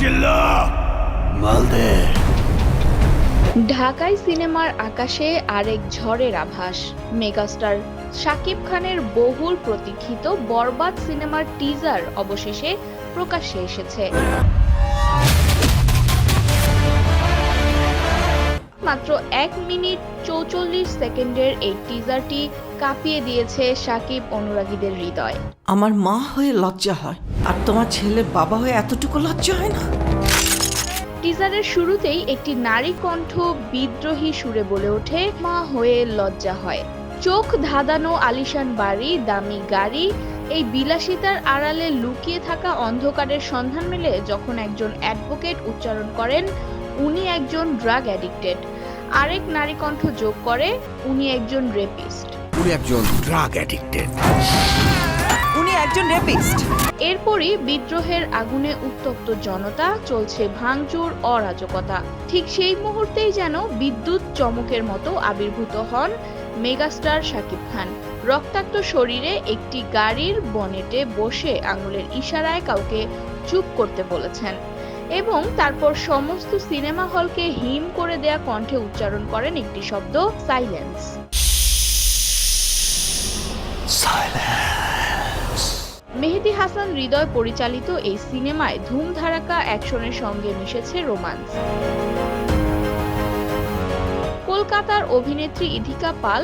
চিল্লা মালদে। ঢাকাই সিনেমার আকাশে আরেক ঝড়ের আভাস। মেগাস্টার শাকিব খানের বহুল প্রতীক্ষিত বরবাদ সিনেমার টিজার অবশেষে প্রকাশ্যে এসেছে। মাত্র এক মিনিট চৌচল্লিশ সেকেন্ডের এই টিজারটি কাঁপিয়ে দিয়েছে সাকিব অনুরাগীদের হৃদয়। আমার মা হয়ে লজ্জা হয় আর তোমার ছেলের বাবা হয়ে এতটুকু লজ্জা হয় না? টিজারের শুরুতেই একটি নারী কণ্ঠ বিদ্রোহী সুরে বলে ওঠে মা হয়ে লজ্জা হয়। চোখ ধাঁধানো আলিশান বাড়ি দামি গাড়ি এই বিলাসিতার আড়ালে লুকিয়ে থাকা অন্ধকারের সন্ধান মেলে যখন একজন অ্যাডভোকেট উচ্চারণ করেন উনি একজন ড্রাগ অ্যাডিক্টেড আরেক নারী কণ্ঠ যোগ করে উনি একজন রেপিস্ট উনি একজন ড্রাগ অ্যাডিক্টেড উনি একজন রেপিস্ট এরপরই বিদ্রোহের আগুনে উত্তপ্ত জনতা চলছে ভাঙচুর অরাজকতা। ঠিক সেই মুহূর্তেই যেন বিদ্যুৎ চমকের মতো আবির্ভূত হন মেগাস্টার শাকিব খান। রক্তাক্ত শরীরে একটি গাড়ির বনেটে বসে আঙুলের ইশারায় কাউকে চুপ করতে বলেছেন। এবং তারপর সমস্ত সিনেমা হলকে হিম করে দেয়া কণ্ঠে উচ্চারণ করেন একটি শব্দ সাইলেন্স মেহেদি হাসান হৃদয় পরিচালিত এই সিনেমায় ধুমধারাকা অ্যাকশনের সঙ্গে মিশেছে রোমান্স। কলকাতার অভিনেত্রী ইধিকা পাল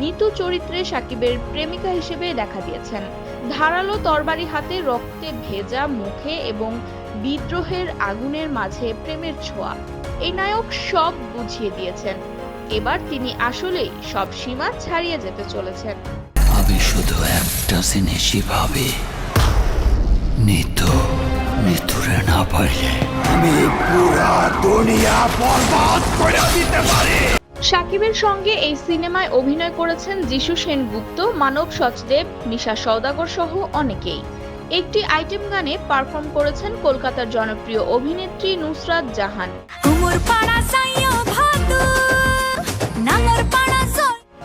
নিতু চরিত্রে সাকিবের প্রেমিকা হিসেবে দেখা দিয়েছেন। ধারালো তরবারি হাতে রক্তে ভেজা মুখে এবং বিদ্রোহের আগুনের মাঝে প্রেমের ছোঁয়া। এই নায়ক সব বুঝিয়ে দিয়েছেন। এবার তিনি আসলেই সব সীমা ছাড়িয়ে যেতে চলেছেন। আমি শুধু একটা জিনিসই ভাবি। নিতু নিতুরে না আমি পুরা দুনিয়া বরবাদ করে দিতে পারি। সাকিবের সঙ্গে এই সিনেমায় অভিনয় করেছেন যিশু সেনগুপ্ত মানব সচদেব নিশা সওদাগর সহ অনেকেই। একটি আইটেম গানে পারফর্ম করেছেন কলকাতার জনপ্রিয় অভিনেত্রী নুসরাত জাহান।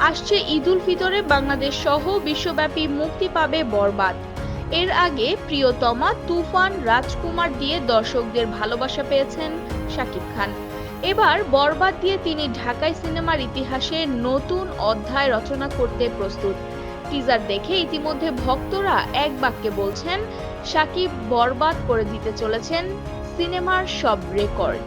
আসছে ঈদুল ফিতরে বাংলাদেশ সহ বিশ্বব্যাপী মুক্তি পাবে বরবাদ। এর আগে প্রিয়তমা তুফান রাজকুমার দিয়ে দর্শকদের ভালোবাসা পেয়েছেন শাকিব খান। এবার বরবাদ দিয়ে তিনি ঢাকায় সিনেমার ইতিহাসে নতুন অধ্যায় রচনা করতে প্রস্তুত। টিজার দেখে ইতিমধ্যে ভক্তরা এক বাক্যে বলছেন, সাকিব বরবাদ করে দিতে চলেছেন, সিনেমার সব রেকর্ড।